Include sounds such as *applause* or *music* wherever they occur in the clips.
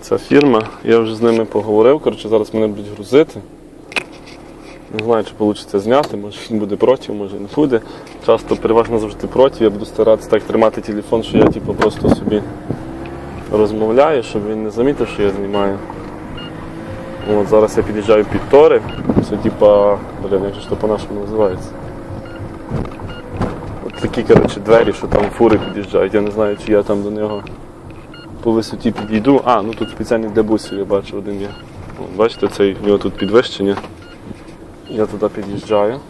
Ця фірма, я вже з ними поговорив, коротше, зараз мене будуть грузити. Не знаю, чи вийде зняти, може він буде проти, може не буде. Часто переважно завжди проти. Я буду старатися так тримати телефон, що я типу, просто собі розмовляю, щоб він не замітив, що я знімаю. От, зараз я під'їжджаю під тори. Це типа, блін, як ж по-нашому називається. От такі коротше, двері, що там фури під'їжджають. Я не знаю, чи я там до нього по висоті підійду. А, ну тут спеціальний для бусів, я бачу один є. Бачите, цей в нього тут підвищення. Я туди під'їжджаю.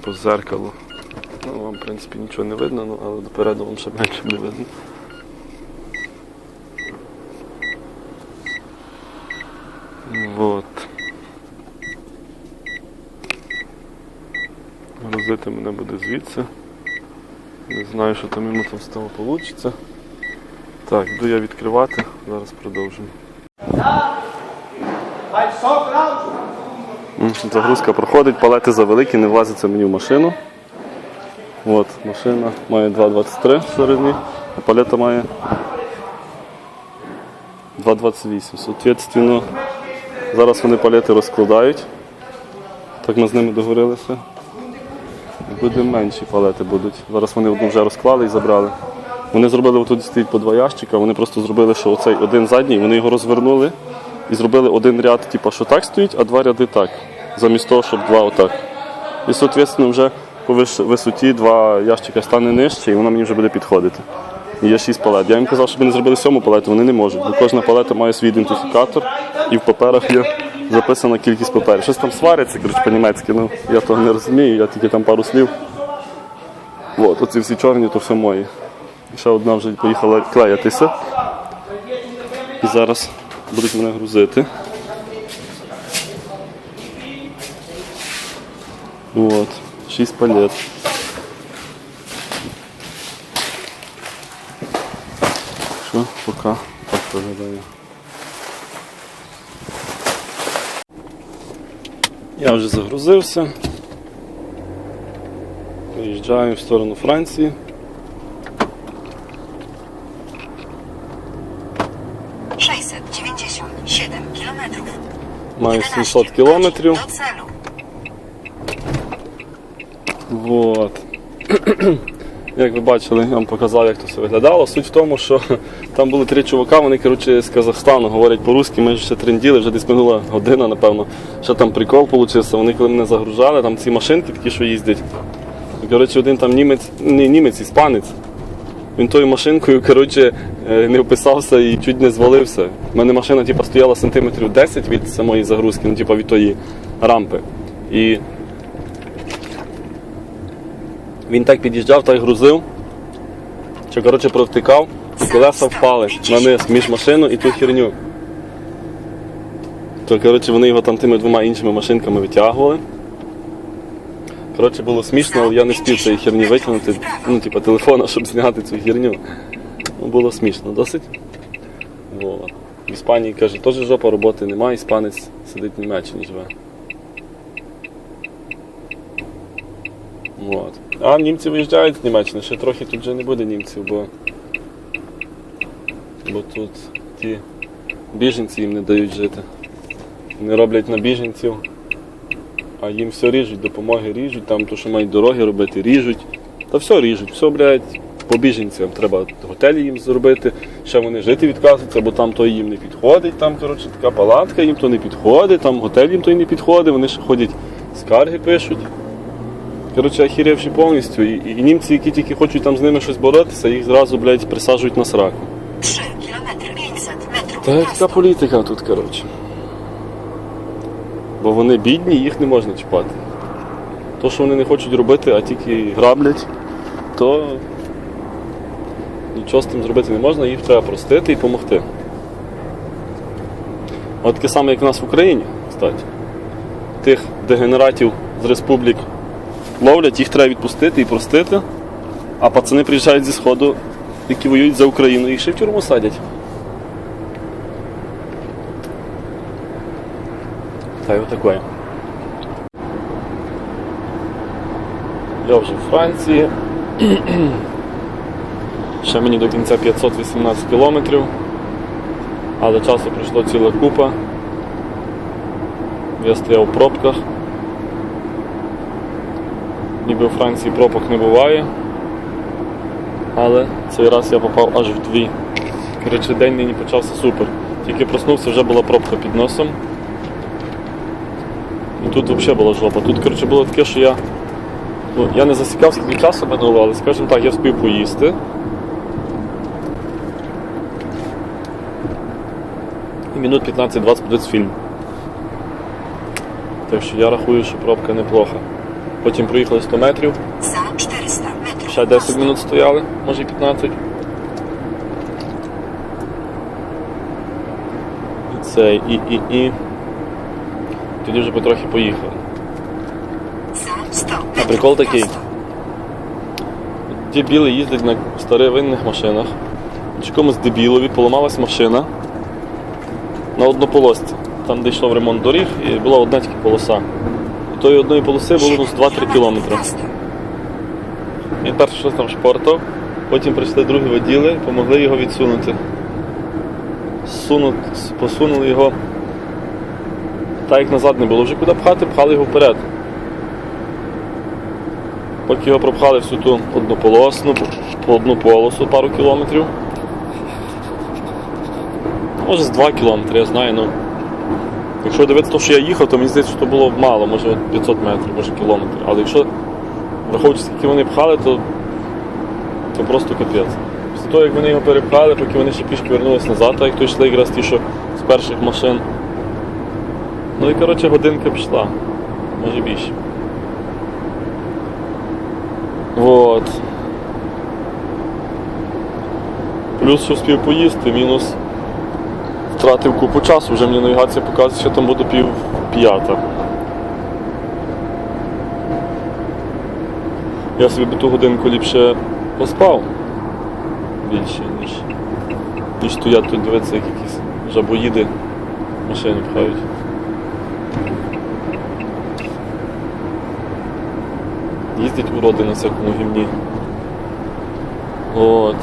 По зеркалу. Ну, вам, в принципі, нічого не видно, ну, але допереду вам ще менше не видно. Вот. Грузити мене буде звідси. Не знаю, що там йому там з того вийде. Так, йду я відкривати, зараз продовжимо. Загрузка проходить, палети завеликі, не влазяться мені в машину. От, машина має 2,23 всередині, а палета має 2,28. Соответственно, зараз вони палети розкладають. Так ми з ними договорилися. Буде менші палети будуть. Зараз вони одну вже розклали і забрали. Вони зробили отут стоїть по два ящика, вони просто зробили, що оцей один задній, вони його розвернули і зробили один ряд, типу, що так стоїть, а два ряди так. Замість того, щоб два отак. І, соответственно, вже по висоті два ящика стане нижче, і воно мені вже буде підходити. І Є шість палет. Я їм казав, щоб вони зробили сьому палету, вони не можуть. Бо кожна палета має свій ідентифікатор, і в паперах є записана кількість паперів. Щось там свариться, коротше, по-німецьки, ну я того не розумію, я тільки там пару слів. От, оці всі чорні, то все мої. Ще одна вже поїхала клеїтися. І зараз будуть мене грузити. От, шість палет. Що, поки так виглядає. Я вже загрузився. Виїжджаю в сторону Франції. Маю 700 кілометрів. Вот. Як ви бачили, я вам показав, як це все виглядало. Суть в тому, що *laughs* там були три чувака, вони коротше, з Казахстану говорять по-русски, ми ще тренділи, вже десь минула година, напевно. Ще там прикол получився. Вони коли мене загружали, там ці машинки такі, що їздять. Коротше, один там німець, не німець, іспанець. Він тою машинкою коротше, е, не вписався і чуть не звалився. У мене машина типу, стояла сантиметрів 10 від самої загрузки, ну, типу, від тої рампи. І він так під'їжджав, так грузив, що коротше провтикав, і колеса впали на низ між машину і ту херню. То коротше, вони його там тими двома іншими машинками витягували. Коротше, було смішно, але я не спів цієї херні витягнути, ну, типу, телефона, щоб зняти цю херню. Ну, було смішно досить. Вот. В Іспанії каже, теж жопа роботи немає, іспанець сидить в Німеччині живе. Вот. А німці виїжджають з Німеччини, ще трохи тут вже не буде німців, бо, бо тут ті біженці їм не дають жити. Вони роблять на біженців, а їм все ріжуть, допомоги ріжуть, там то, що мають дороги робити, ріжуть. Та все ріжуть, все, блядь, по біженцям. Треба готелі їм зробити, ще вони жити відказуються, бо там то їм не підходить, там, коротше, така палатка їм то не підходить, там готель їм то й не підходить, вони ще ходять, скарги пишуть. Коротше, охерівші повністю. І, і німці, які тільки хочуть там з ними щось боротися, їх зразу, блядь, присаджують на сраку. Trzy kilometry pięćset metrów. Та яка політика тут, коротше. Бо вони бідні, їх не можна чіпати. То, що вони не хочуть робити, а тільки граблять, то нічого з тим зробити не можна, їх треба простити і допомогти. От таке саме, як в нас в Україні, кстати. Тих дегенератів з республік ловлять, їх треба відпустити і простити, а пацани приїжджають зі Сходу, які воюють за Україну, їх ще в тюрму садять. Та й отакое. Я вже в Франції. *clears throat* Ще мені до кінця 518 кілометрів, але часу пройшло ціла купа. Я стояв в пробках. Ніби у Франції пробок не буває. Але цей раз я попав аж в дві. Коротше, день нині почався супер. Тільки проснувся, вже була пробка під носом. І тут взагалі була жопа. Тут коротше, було таке, що я. Ну, я не засікав, скільки часу минуло, але скажімо так, я встиг поїсти. І минут 15-20 буде фільм. Так що я рахую, що пробка неплоха. Потім проїхали 100 метрів, Za 400 metrów. ще 10 prosto. минут стояли, може 15. І це, і, і, і. Тоді вже потрохи поїхали. Za 100 A прикол такий. Ті біли їздять на старовинних машинах. Чи комусь дебілові поламалась машина на однополосці. Там, де йшов ремонт доріг, і була одна тільки полоса. Тої одної полоси було ну, з 2-3 кілометри. Він перше щось там шпортав, потім прийшли другі воділи, допомогли його відсунути. Сунут, посунули його. Так як назад не було вже куди пхати, пхали його вперед. Поки його пропхали всю ту однополосну, по одну полосу пару кілометрів. Може з 2 кілометри, я знаю, ну. Якщо дивитися, що я їхав, то мені здається, що було мало, може 500 метрів, може кілометр. Але якщо враховуючи, скільки вони пхали, то, то просто капець. Після того, як вони його перепхали, поки вони ще пішки вернулись назад, так як то йшли якраз ті, що з перших машин. Ну і коротше годинка пішла, може більше. Вот. Плюс, що встиг поїсти, мінус втратив купу часу, вже мені навігація показує, що там буде пів п'ята. Я собі би ту годинку ліпше поспав більше, ніж, ніж стоять тут дивитися, як якісь жабоїди машини пхають. Їздять уроди на всякому гімні. От.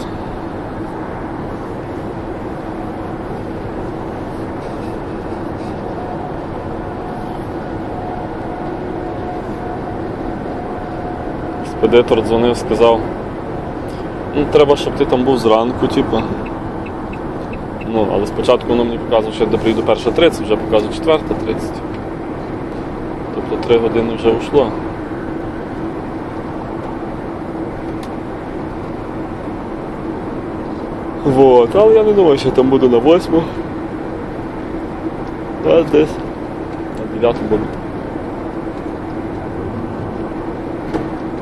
Спедитор дзвонив, сказав, ну треба, щоб ти там був зранку, типу. Ну, але спочатку воно мені показувало, що я прийду перша 30, вже показує 4.30. Тобто 3 години вже ушло. Вот, але я не думаю, що там буду на 8. Та десь на 9 буду.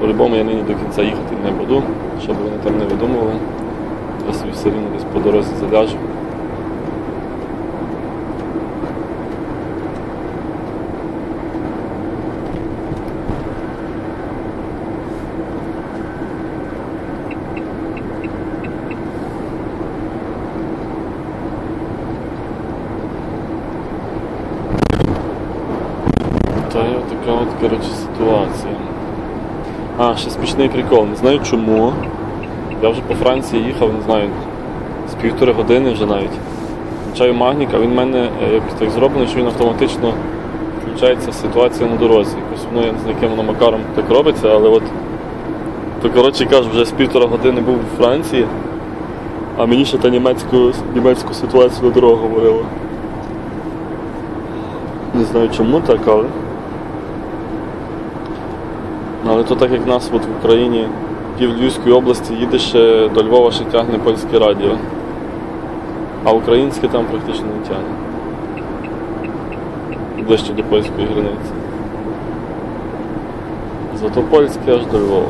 По-любому я нині до кінця їхати не буду, щоб вони там не видумували. Я собі все рівно десь по дорозі заляжу. Та є така от, коротше, ситуація. А, ще смішний прикол. Не знаю чому. Я вже по Франції їхав, не знаю, з півтори години вже навіть. Включаю магнік, а він в мене е, якось так зроблений, що він автоматично включається ситуація на дорозі. Якось воно я не знаю, яким воно макаром так робиться, але от. То коротше кажу, вже з півтора години був у Франції, а мені ще та німецьку, німецьку ситуацію на дорогу говорила. Не знаю чому так, але. Ну, Але то так як нас от в Україні пів Львівської області їде ще до Львова ще тягне польське радіо. А українське там практично не тягне. Ближче до польської границі. Зато польське аж до Львова.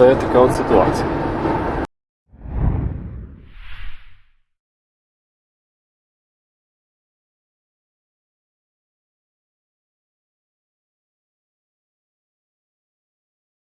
Є така от ситуація.